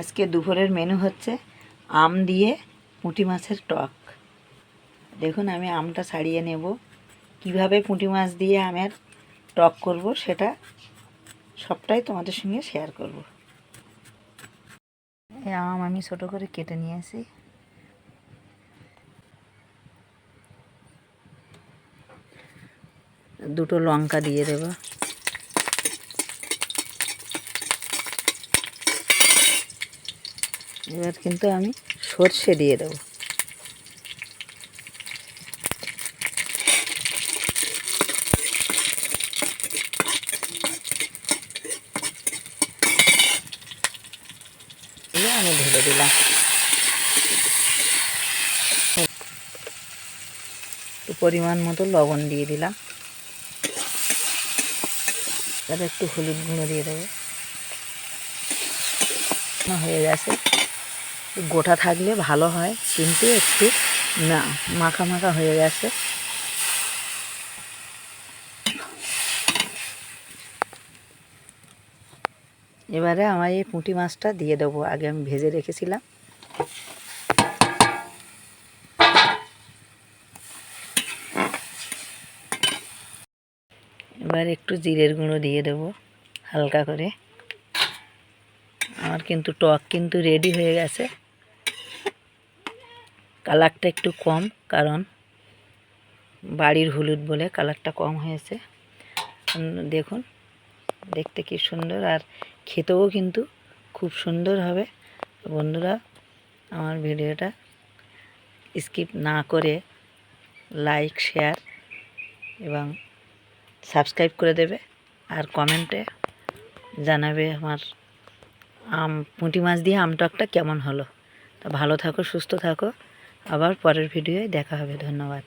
আজকে দুপুরের মেনু হচ্ছে আম দিয়ে পুঁটি মাছের টক। দেখুন, আমি আমটা ছাড়িয়ে নেব। কীভাবে পুঁটি মাছ দিয়ে আমের টক করব সেটা সবটাই তোমাদের সঙ্গে শেয়ার করব। এই আম আমি ছোট করে কেটে নিয়ে আসি দুটো লঙ্কা দিয়ে দেবো। এবার কিন্তু আমি সর্ষে দিয়ে দেবো। আমি ঢেলে দিলাম। পরিমাণ মতো লবণ দিয়ে দিলাম। তারপর একটু হলুদ গুঁড়ো দিয়ে দেবো। হয়ে গেছে। গোটা থাকলে ভালো হয়, কিন্তু একটু না, মাখা মাখা হয়ে গেছে। এবারে আমার এই পুঁটি মাছটা দিয়ে দেবো, আগে আমি ভেজে রেখেছিলাম। এবার একটু জিরের গুঁড়ো দিয়ে দেবো, হালকা করে। আমার কিন্তু টক কিন্তু রেডি হয়ে গেছে। কালারটা একটু কম, কারণ বাড়ির হলুদ বলে কালারটা কম হয়েছে। দেখুন, দেখতে কি সুন্দর, আর খেতেও কিন্তু খুব সুন্দর হবে। বন্ধুরা, আমার ভিডিওটা স্কিপ না করে লাইক, শেয়ার এবং সাবস্ক্রাইব করে দেবে, আর কমেন্টে জানাবে আমার আম, পুঁটি মাছ দিয়ে আমটকটা কেমন হলো। তা ভালো থাকো, সুস্থ থাকো। আবার পরের ভিডিওয় দেখা হবে ধন্যবাদ